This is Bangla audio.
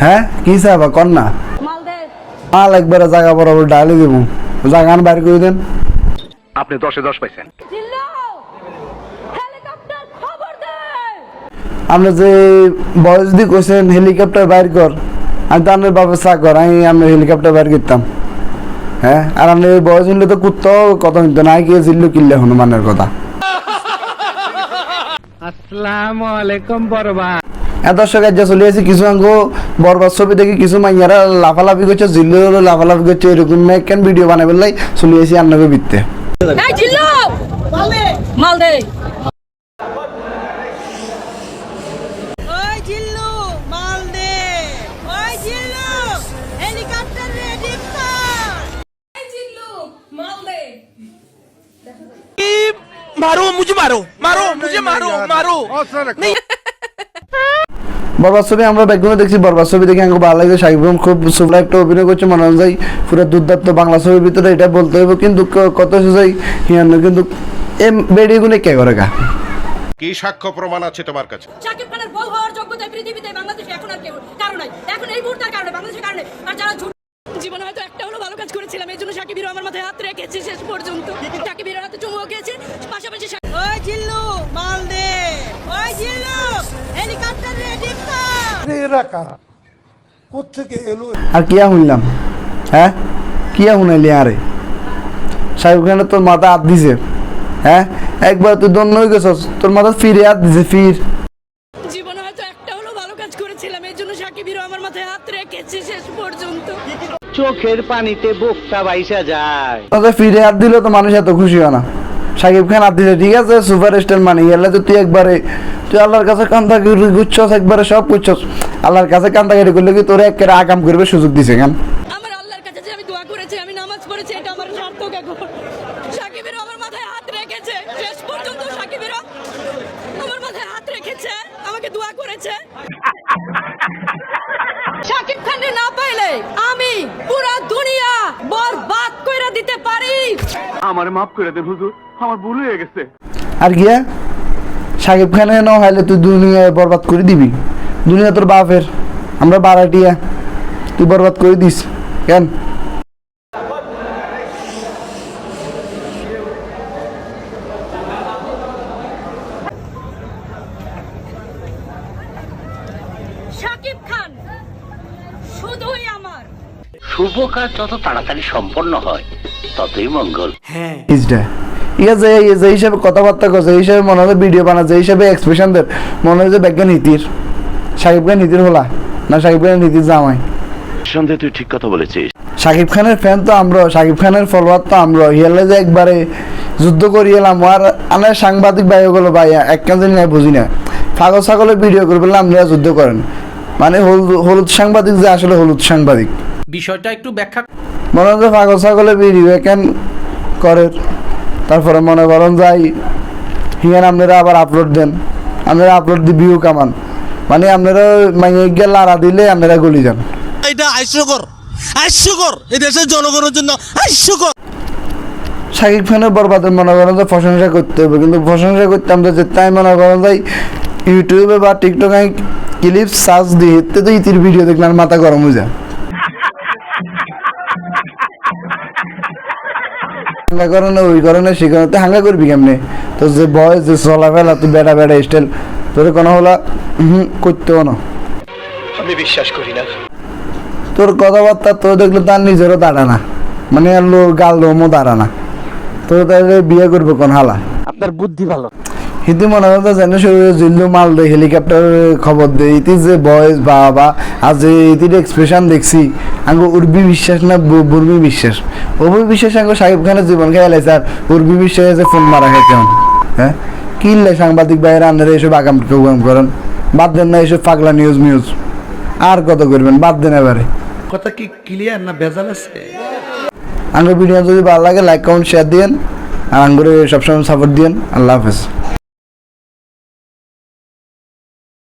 হ্যাঁ? কি চাবা কর না। মাল একবারে জায়গা বরাবর ডালে দিব। জায়গান বাইর করে দেন। আপনি দশে দশ পাইছেন। জিল্লু! হেলিকপ্টার আপনি যে বয়স দিয়ে কইছেন হেলিকপ্টার বাইর কর আমি তো আপনার কর আমি আপনার হেলিকপ্টার বাইর করতাম। হ্যাঁ? আর আপনি বয়স হইলে তো কুত্তো কথা হইতো না গিয়ে জিল্লু কিনলে হনুমানের কথা। আসসালামু আলাইকুম বরবা দর্শক আজ চলে আসি কিছু অঙ্গ বরবাদ ছবি দেখি কিছু মাইয়ারা লাফালাফি করছে জিল্লু লাফালাফি করছে এরকম কেন ভিডিও বানাই বললাই চলে আসি আন্নাকে বিত্তে এই জিল্লু মালদে মালদে ওই জিল্লু মাল দে ওই জিল্লু হেলিকপ্টার রেডি কর এই জিল্লু মালদে मारो मुझे मारो मारो मुझे मारो मारो বরবাদ ছবি আমরা ব্যাকগ্রাউন্ডে দেখছি বরবাদ ছবি দেখে আমাকে ভালো লাগছে। সাকিব খান খুব সুন্দর একটা অভিনয় করছে মনে হয় পুরো দুর্দান্ত বাংলা ছবির ভিতরে এটা বলতে হবে কিন্তু কত সুযোগ হিয়ান্ন কিন্তু এ বেড়িয়ে গুনে কে করে গা? কি সাক্ষ্য প্রমাণ আছে তোমার কাছে? শাকিব খানের বউ হওয়ার যোগ্যতা পৃথিবীতে বাংলাদেশে এখন আর কেউ কারণ নাই। এখন এই মুহূর্তের কারণে বাংলাদেশের কারণে আর যারা জীবনে হয়তো একটা হলো ভালো কাজ করেছিলাম এই জন্য সাকিব আমার মাথায় হাত রেখেছে শেষ পর্যন্ত। কর? আর কিয়া শুনলাম? হ্যাঁ? কিয়া শুনাইলি আরে? খানের তোর মাথা হাত দিছে। হ্যাঁ? একবার তুই দন্য হয়ে গেছস। তোর মাথা ফিরে হাত দিছে ফির। জীবনে হয়তো একটা হলো ভালো কাজ করেছিলাম। এই জন্য সাকিব আমার মাথায় হাত রেখেছে শেষ পর্যন্ত। চোখের পানিতে বুকটা বাইসা যায়। তোকে ফিরে হাত দিলে তো মানুষ এত খুশি হয় না। সাকিব খান দিছে, ঠিক আছে সুপার স্টার মানে এলে তো তুই একবারে, তুই আল্লাহর কাছে কান্দা গুচ্ছস, একবারে সব গুচ্ছস। আল্লাহর কাছে কান্দা কেটে করলে কি তোর একেবারে আকাম করবে সুযোগ দিছে কেন? আমার আল্লাহর কাছে যে আমি দোয়া করেছি, আমি নামাজ পড়েছি, এটা আমার সার্থক এখন। সাকিবের আমার মাথায় হাত রেখেছে। শেষ পর্যন্ত সাকিবের আমার মাথায় হাত রেখেছে, আমাকে দোয়া করেছে। আমার মাফ করে দেন হুজুর। আমার ভুল হয়ে গেছে। আর গিয়া সাকিব খানে ন হাইলে তুই দুনিয়া বরবাদ করে দিবি। দুনিয়া তোর বাপের। আমরা বারাটিয়া তুই বরবাদ করে দিস। কেন? সাকিব খান শুধুই আমার। শুভ কাজ যত তাড়াতাড়ি সম্পন্ন হয় ততই মঙ্গল। ইয়া যে যে হিসাবে কথাবার্তা করছে এই হিসাবে মনে হয় ভিডিও বানা যে হিসাবে এক্সপ্রেশন দেয়। মনে হয় যে নীতির। সাকিব খান নীতির হলা না সাকিব নীতির জামাই। সন্দেহ তুই ঠিক কথা বলেছিস। সাকিব খানের ফ্যান তো আমরা সাকিব খানের ফলোয়ার তো আমরা হিয়ালে যে একবারে যুদ্ধ করি এলাম। আর আনার সাংবাদিক ভাই গুলো ভাই এক কাজ না বুঝি না। পাগল ছাগলের ভিডিও করে বললে আপনারা যুদ্ধ করেন। মানে হলুদ সাংবাদিক যে আসলে হলুদ সাংবাদিক। বিষয়টা একটু ব্যাখ্যা মনে হয় যে পাগল ছাগলের ভিডিও কেন করে? তারপরে মনে করেন যাই হিয়ান আপনারা আবার আপলোড দেন। আপনারা আপলোড দিয়ে ভিউ কামান। মানে আপনারা মানে গিয়ে লাড়া দিলে আপনারা গলি যান। এটা হাস্যকর হাস্যকর। এই দেশের জনগণের জন্য হাস্যকর। শাকিব খানের বরবাদের মনে করেন যে প্রশংসা করতে হবে কিন্তু প্রশংসা করতে আমরা যে তাই মনে করেন যাই ইউটিউবে বা টিকটকে ক্লিপ সার্চ দিয়ে তো ইতির ভিডিও দেখলাম মাথা গরম হয়ে যায়। হাঙ্গা করে না ওই করে না সে করে তুই হাঙ্গা করবি কেমনে? তোর যে বয়স যে চলাফেলা তুই বেড়া বেড়া স্টাইল তোর কোনো হলা হুম করতেও না। আমি বিশ্বাস করি না। তোর কথাবার্তা তোর দেখলে তার নিজেরও দাঁড়া না। মানে আর লো গাল লোমও দাঁড়া না। তোর তাহলে বিয়ে করব কোন হালা? আপনার বুদ্ধি ভালো। হিন্দি মনে জানে শরীরে জিল্লু মাল দে হেলিকপ্টার খবর দে ইতি যে বয়স বাবা যে ইতির এক্সপ্রেশন দেখছি আঙ্গ উর্বি বিশ্বাস না বুর্বি বিশ্বাস। অবি বিশেষজ্ঞ সাকিব খানের জীবন খেয়ালে স্যার। উর্বি বিশ্বাসে যে ফোন মারা খাই কেমন হ্যাঁ? কিনলে সাংবাদিক বাইরে আন্দারে এসব আগাম প্রোগ্রাম করেন? বাদ দেন না এসব পাগলা নিউজ মিউজ আর কত করবেন? বাদ দেন এবারে। কথা কি ক্লিয়ার না ভেজাল আছে? আঙ্গুর ভিডিও যদি ভালো লাগে লাইক কমেন্ট শেয়ার দিয়েন। আর আঙ্গুরে সবসময় সাপোর্ট দিয়েন। আল্লাহ হাফেজ।